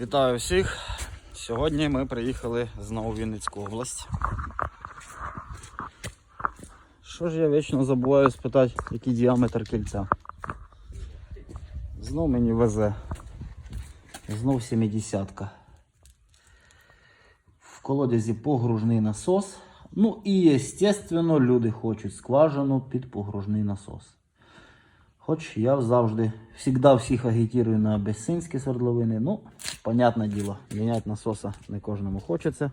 Вітаю всіх! Сьогодні ми приїхали знову в Вінницьку область. Що ж я вічно забуваю спитати, який діаметр кільця? Знов мені везе. Знов 70-ка. В колодязі погружний насос. Ну і, естественно, люди хочуть скважину під погружний насос. Хоч я завжди, завжди всіх агітірую на безсинські свердловини. Ну, понятне діло, міняти насоса не кожному хочеться.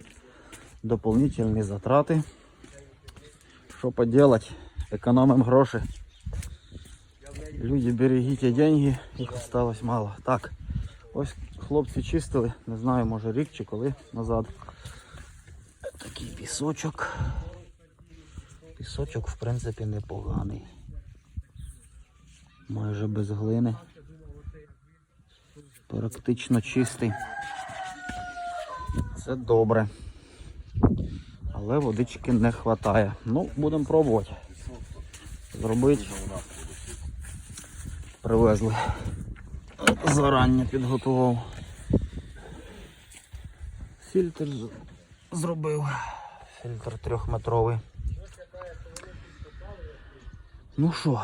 Дополнительні затрати. Що поделать? Економимо гроші. Люди, берегіть деньги, їх осталось мало. Так, ось хлопці чистили, не знаю, може рік чи коли назад. Такий пісочок. Пісочок, в принципі, непоганий майже без глини. Практично чистий. Це добре. Але водички не вистачає. Ну, будемо пробувати. Зробити. Привезли. Зарання підготував. Фільтр зробив. Фільтр трьохметровий. Ну що,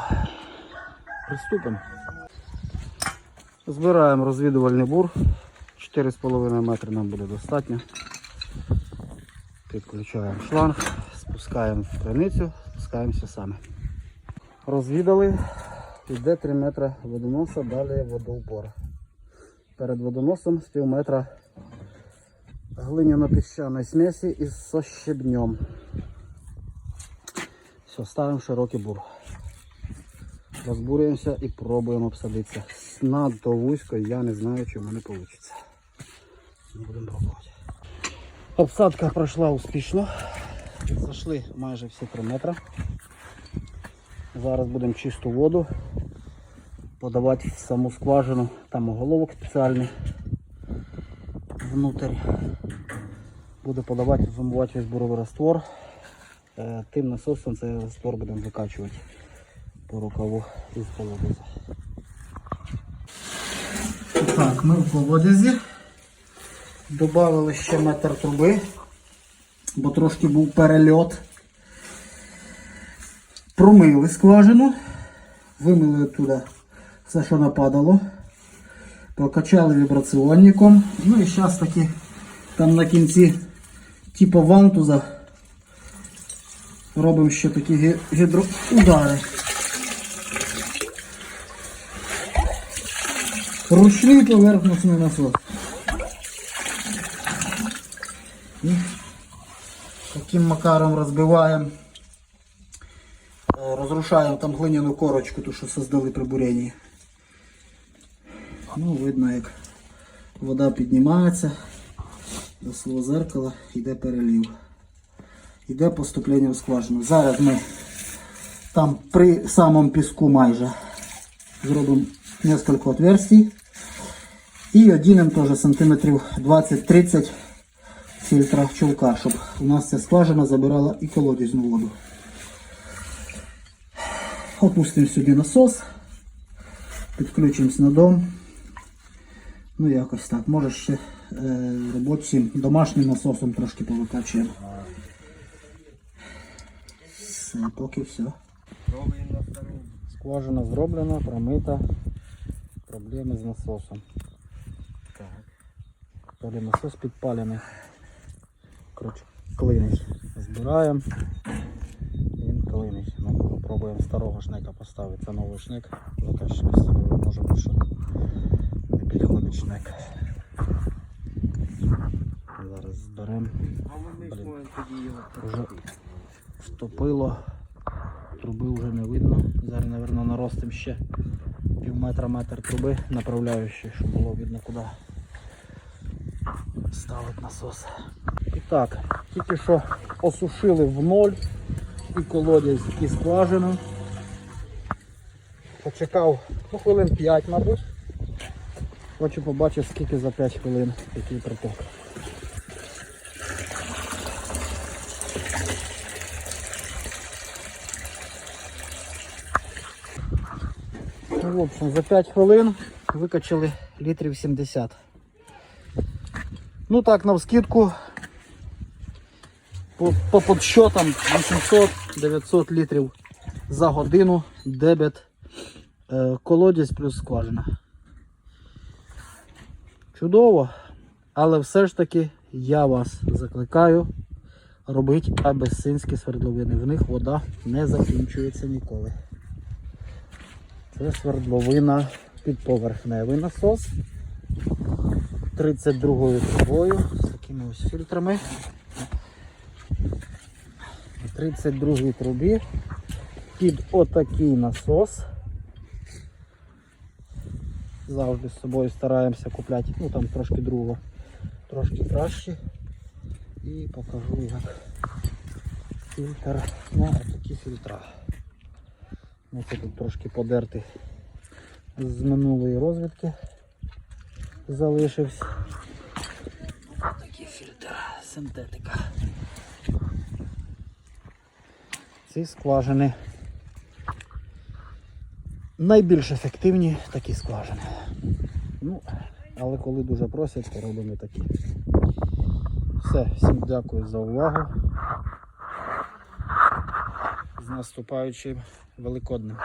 Приступимо. Збираємо розвідувальний бур. 4,5 метри нам буде достатньо. Підключаємо шланг, спускаємо в криницю, спускаємося самі. Розвідали, йде 3 метри водоноса, далі водоупор. Перед водоносом з пів метра глиняно-піщаної смесі із сощебнем. Все, ставимо широкий бур. Розбурюємося і пробуємо обсадитися. Надто вузько, я не знаю, чи в мене вийде. Будемо пробувати. Обсадка пройшла успішно. Зайшли майже всі 3 метри. Зараз будемо чисту воду подавати в саму скважину. Там оголовок спеціальний внутрь. Буду подавати, зумбувати весь буровий раствор. Е, Тим насосом цей раствор будемо викачувати по рукаву із колодязя. Так, ми в колодязі. Добавили ще метр труби, бо трошки був перельот. Промили скважину, вимили туди все, що нападало. Прокачали вібраціонником. Ну і зараз таки там на кінці, типу вантуза, робимо ще такі гідроудари. Ручний поверхностний насос. І таким макаром розбиваємо, е, розрушаємо там глиняну корочку, ту, що создали при буренні. Ну, видно, як вода піднімається до свого зеркала, йде перелів. Йде поступлення в скважину. Зараз ми там при самому піску майже зробимо несколько отверстий. І одінемо теж сантиметрів 20-30 фільтра чулка, щоб у нас ця скважина забирала і колодязну воду. Опустимо сюди насос, підключимось на дом. Ну якось так. Може ще е, робочим домашнім насосом трошки повикачуємо. Все, поки все. Скважина зроблена, промита. Проблеми з насосом. Далі насос підпалений. Коротше, клинить. Збираємо. Він клинить. Ну, пробуємо старого шнека поставити. Це новий шнек. Заказчик встановив, може що не підходить шнек. Зараз зберемо. Вже втопило. Труби вже не видно. Зараз, мабуть, наростимо ще пів метра метр труби направляючи, щоб було видно куди ставити насос. І так, тільки що осушили в ноль і колодязь, і скважину. Почекав ну, хвилин 5, мабуть. Хочу побачити, скільки за 5 хвилин який проток. Ну, в общем, за 5 хвилин викачали літрів 70. Ну так, навскидку. По, по подсчетам 800-900 літрів за годину дебет е, колодязь плюс скважина. Чудово, але все ж таки я вас закликаю робити абесинські свердловини. В них вода не закінчується ніколи. Це свердловина підповерхневий насос 32 трубою з такими ось фільтрами. На 32 трубі під отакий насос. Завжди з собою стараємося купляти, ну там трошки другого, трошки краще. І покажу як фільтр на такі фільтра. Ось тут трошки подерти з минулої розвідки залишився. Такий фільтр, синтетика. Ці скважини найбільш ефективні такі скважини. Ну, але коли дуже просять, то робимо такі. Все, всім дякую за увагу. З наступаючим Великоднем.